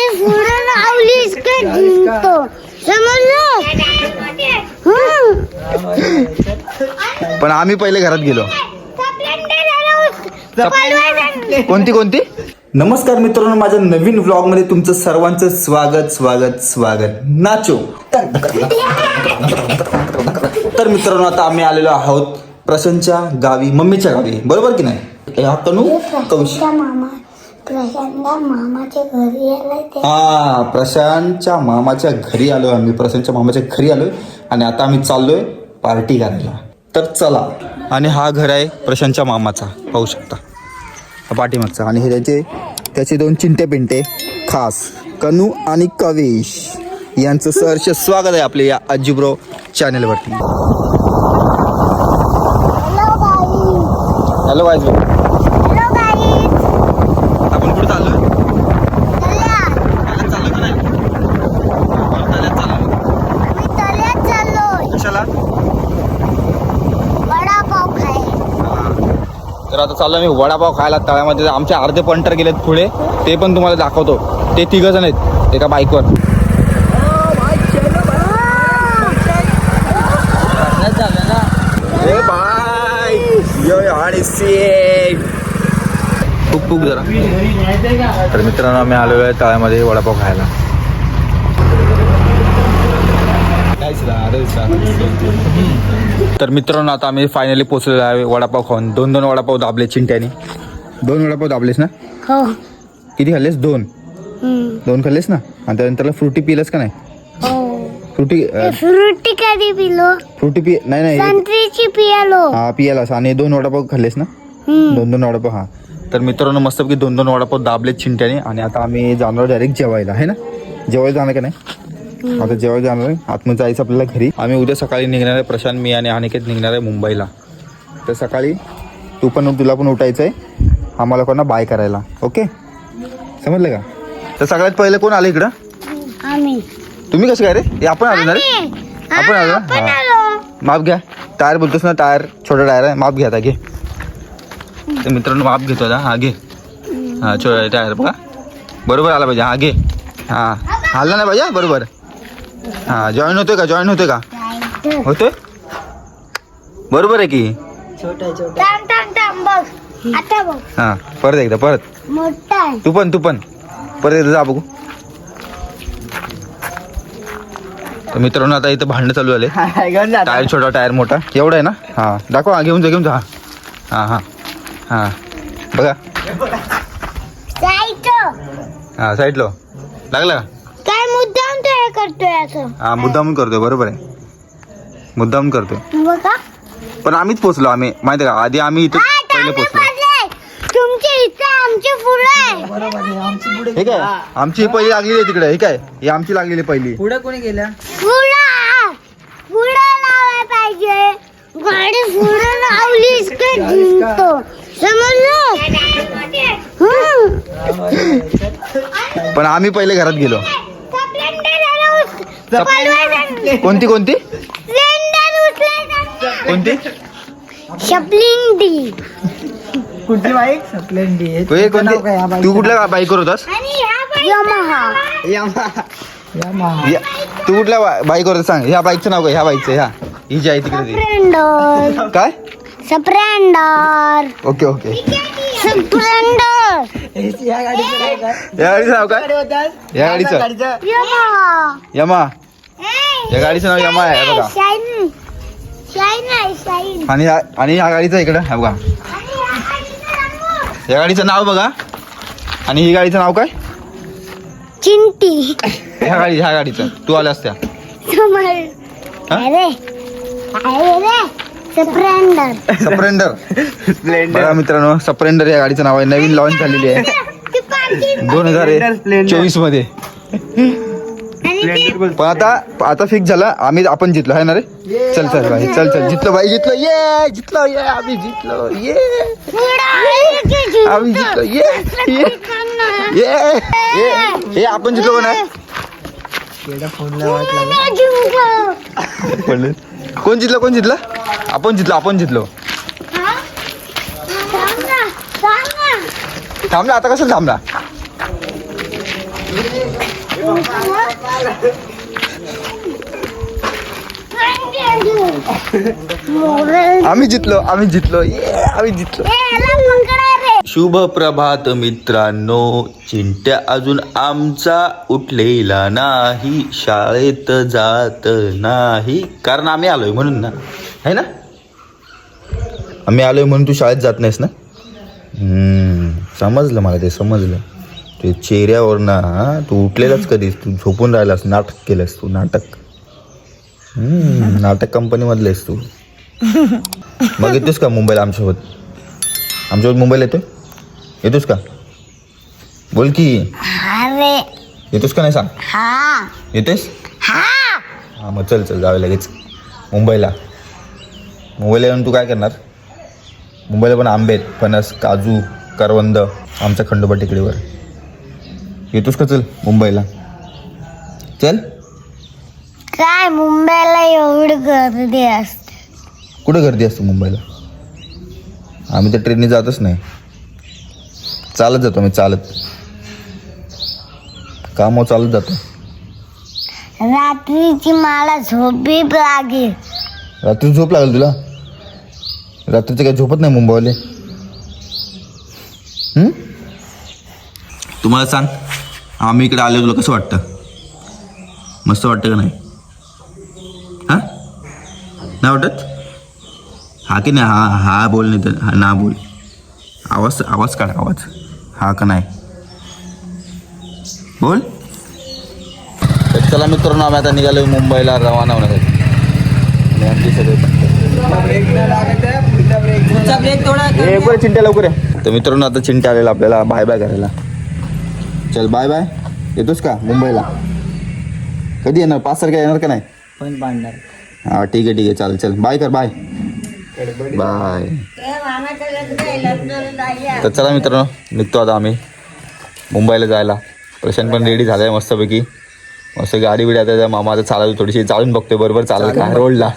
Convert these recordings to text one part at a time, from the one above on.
गाडी का जिंकतो? समजलं. पण आम्ही पहिले घरात गेलो. कोणती कोणती? नमस्कार मित्रांनो माझ्या नवीन व्लॉगमध्ये तुमचं सर्वांचं स्वागत स्वागत स्वागत. नाचो. तर मित्रांनो आता आम्ही आलेलो आहोत प्रसन्नच्या गावी मम्मीच्या गावी. बरोबर की नाही? हे तनू हा प्रशांतच्या मामाच्या घरी आलोय आम्ही. प्रशांतच्या मामाच्या घरी आलोय आणि आता आम्ही चाललोय पार्टी करायला तर चला. आणि हा घर आहे प्रशांतच्या मामाचा. पाहू शकता. पाठीमागचा. आणि हे त्याचे त्याचे दोन चिंटे पिंटे. खास. कनू आणि कवेश. यांचं सहर्ष स्वागत आहे आपल्या या अजिब्रो चॅनलवरती. हॅलो गाई हॅलो वाईज हॅलो गाई आपण कुठे चाललोय चला चाललो का नाही मी तळ्यात चाललोय कशाला वडापाव खाय तर आता चाललो मी वडापाव खायला तळ्यामध्ये आमचे अर्धे पंटर गेलेत पुढे. ते पण तुम्हाला दाखवतो. ते तिघ जण आहेत एका बाईकवर. खूप खूप जरा. तर मित्रांनो आम्ही आलेलो आहे तळ्यामध्ये वडापाव खायला. तर मित्रांनो आता आम्ही फायनली पोहोचलेलो आहे वडापाव खाऊन. दोन दोन वडापाव दाबले चिंट्याने दोन वडापाव दाबलेस ना? हो. किती खाल्लेस? दोन. हम्म. दोन खाल्लेस ना? आणि त्यानंतर फ्रुटी पिलस का नाही? हो. फ्रुटी फ्रुटी कधी पिलो? फ्रुटी पि नाही नाही. संत्रीची पियालो. हा पियालास. आणि दोन वडापाव खाल्लेस ना. दोन दोन वडापाव हा. तर मित्रांनो मस्तपैकी दोन दोन वडापाव दाबलेत चिंट्याने आणि आता आम्ही जाणार डायरेक्ट जेवायला आहे ना? जेवायला जाणार का नाही? आता जेवायला जाणार आहे आतमध्ये जायचं आपल्याला घरी. आम्ही उद्या सकाळी निघणार आहे प्रशांत मी आणि अनिकेत निघणार आहे मुंबईला. तर सकाळी तू पण तुला पण उठायचं आहे. आम्हाला कोणा बाय करायला. ओके? समजलं का? तर सगळ्यात पहिले कोण आलं इकडं? तुम्ही कसं काय रे? हे आपण आलो ना रे. आपण आलो ना? हा. माप घ्या. टायर बोलतोस ना टायर छोटा टायर आहे. माप घ्या आता घे. तर मित्रांनो माप घेतो आता. हा घे. हा छोटा टायर बघा बरोबर आला पाहिजे. हा घे. हा. हल्ला नाही पाहिजे? बरोबर. हा जॉईन होतोय का? जॉईन होतोय का. होतोय? बरोबर आहे की? बघ. आता बघ. हा परत एकदा परत. मोठा आहे. तू पण तू पण. परत एकदा जा बघू. तर मित्रांनो आता इथं भांडणं चालू झाले. टायर छोटा टायर मोठा. एवढा आहे ना? हा दाखवा हा, घेऊन जा घेऊन जा. हा हा हा. बघा. जायचं. हा साईडलो लागला का? मुद्दाम करतोय असं. हा मुद्दामून करतोय बरोबर आहे. मुद्दामून करतोय. बघा. पण आम्हीच पोचलो आम्ही माहिती आहे का? आधी आम्ही इथे हा, पहिले टांगे पोचलो पडले. आमचे फुलं आहे. हे काय आमची ही पहिली लागलेली आहे तिकडे हे काय ही आमची लागलेली पहिली. पुढे कोणी गेल्या? फुलं फुलं लावाय पाहिजे. गाडी फुलं लावलीस का जिंकतो. समजलं. पण आम्ही पहिले घरात गेलो. कोणती कोणती. कोणती? शपलिंग कुठली बाईक? स्प्लेंडी तू हे कोणती? तू कुठल्या बाईकवर होतास? यमहा. या- तू कुठल्या बा- बाईकवर होतास सांग. ह्या बाईकचं नाव काय? ह्या बाईकचं ह्या. ही जी आहे तिकडे ती काय? Splendor okay okay. या गाडीचं? या नाव काय? या गाडीचं यमा. या गाडीचं नाव यमा आहे बघा. आणि या- आणि ह्या गाडीचं इकडं हे बघा. या गाडीचं नाव बघा. आणि ही गाडीचं नाव काय? चिंटी. ह्या गाडी ह्या गाडीचं. तू आल्यास त्या. समज? अरे अरे रे स्प्लेंडर स्प्लेंडर बघा मित्रांनो स्प्लेंडर या गाडीचं नाव आहे. नवीन लॉन्च झालेली आहे. दोन हजार. चोवीसमध्ये. पण आता आता फिक्स झालं. आम्ही आपण जितलो आहे ना रे? चल चल भाई चल चल. जितलो. भाई जितलो. ये जितलो ये आम्ही जितलो. ये? आम्ही जितलो. ये ये ये ये हे आपण जितलो कोण आहे केडा फोनला वाट लागली. पुढं जिंकलो. पडले कोण जितलं कोण जितलं आपण जितलो आपण जितलो हा? थांब ना, थांब ना. थांबला आता कसं थांबला मोबाईल आम्ही जितलो आम्ही जितलो ये, आम्ही जितलो याला पकडा रे शुभ प्रभात मित्रांनो चिंट्या अजून आमचा उठलेला नाही शाळेत जात नाही. कारण आम्ही आलोय म्हणून ना. आहे ना? आम्ही आलोय म्हणून तू शाळेत जात नाहीस ना? समजलं मला ते समजलं. ते चेहऱ्यावर ना हा, तू उठलेलाच कधीच. तू झोपून राहिलास नाटक केलंस तू नाटक. हम्म, नाटक कंपनीमधलं आहेस तू. मग येतोस का मुंबईला आमच्यासोबत? आमच्यासोबत मुंबईला येतोय? येतोस का? बोल की. अरे येतोस का नाही सांग? हा. येतेस? हा. हां मग चल चल जावे लगेच. मुंबईला. मुंबईला येऊन तू काय करणार? मुंबईला पण आंबे आहेत फणस काजू करवंद आमच्या खंडोबा टेकडीवर. येतोस का चल मुंबईला? चल. काय मुंबईला एवढी गर्दी असते? कुठं गर्दी असते मुंबईला? आम्ही तर ट्रेनने जातच नाही. चालत जातो आम्ही चालत. कामावर चालत जातो. रात्रीची मला झोपी लागेल. रात्री झोप लागेल तुला? रात्रीचं काही झोपत नाही मुंबईवाले? हं? तुम्हाला सांग आम्ही इकडे आलो तुला कसं वाटतं? मस्त वाटतं का नाही? हां? नाही वाटत? हा की नाही? हा हा बोल नाही तर हा ना बोल. आवाज आवाज काढ आवाज. हा का नाही? बोल. तर चला मित्रांनो आम्ही आता निघालो मुंबईला रवाना होण्यासाठी. आमची सगळे चिंट्या लवकर आहे तर मित्रांनो आता चिंट्या आलेला आपल्याला. बाय बाय करायला. चल बाय बाय. येतोस का? मुंबईला. कधी येणार? पाच तारखेला येणार का नाही? पण बांधणार हा ठीक आहे ठीक आहे. चालेल चल. बाय कर बाय. बाय. तर चला मित्रांनो निघतो आता आम्ही. मुंबईला जायला. प्रशांत पण रेडी झालाय मस्तपैकी. मस्त गाडी बिडी आता त्या मामा आता चालवतो थोडीशी चालून बघतोय. बरोबर चालेल का? रोडला.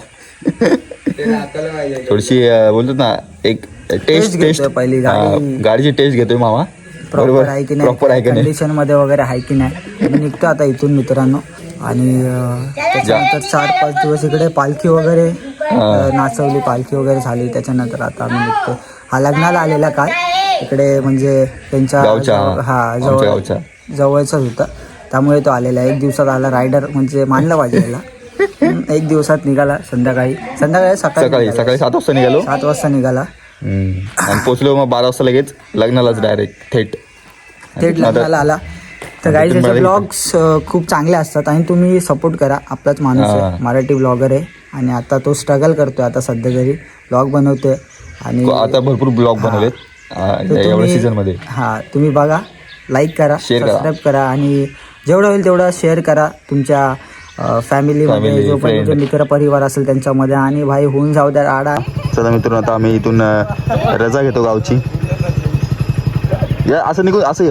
थोडीशी अं, बोलतात ना एक टेस्ट टेस्ट पहिली गाडी. गाडीची टेस्ट घेतोय मामा. प्रॉपर आहे की नाही? प्रॉपर आहे की नाही? कंडिशनमध्ये वगैरे आहे की नाही? मी निघतो आता इथून मित्रांनो. आणि चार पाच दिवस इकडे पालखी वगैरे. नाचवली पालखी वगैरे झाली. त्याच्यानंतर आता आम्ही निघतो. हा लग्नाला आलेला काय इकडे म्हणजे त्यांच्या हा जवळ. जवळचाच होता. त्यामुळे तो आलेला एक दिवसात आला रायडर म्हणजे मानलं हम्म, एक दिवसात निघाला संध्याकाळी. संध्याकाळी सकाळी सकाळी सात वाजता निघालो. सात वाजता निघाला. आणि पोचलो मग बारा वाजता लगेच लग्नालाच डायरेक्ट थेट. थेट लग्नाला आला. तर काही त्याचे ब्लॉग्स खूप चांगले असतात आणि तुम्ही सपोर्ट करा. आपलाच माणूस. आहे. मराठी ब्लॉगर आहे. आणि आता तो स्ट्रगल करतोय आता सध्या तरी. ब्लॉग बनवतोय आणि आता भरपूर ब्लॉग बनवलेत आ, तर एवढ्या तुम्ही- सीझनमध्ये. हा तुम्ही बघा लाईक करा. सबस्क्राईब करा. आणि जेवढं होईल तेवढं शेअर करा तुमच्या फॅमिलीमध्ये जो पण मित्र परिवार असेल त्यांच्यामध्ये आणि भाई होऊन जाऊ द्या आडा. चला मित्रांनो आता आम्ही इथून रजा घेतो गावची. असं निघू असं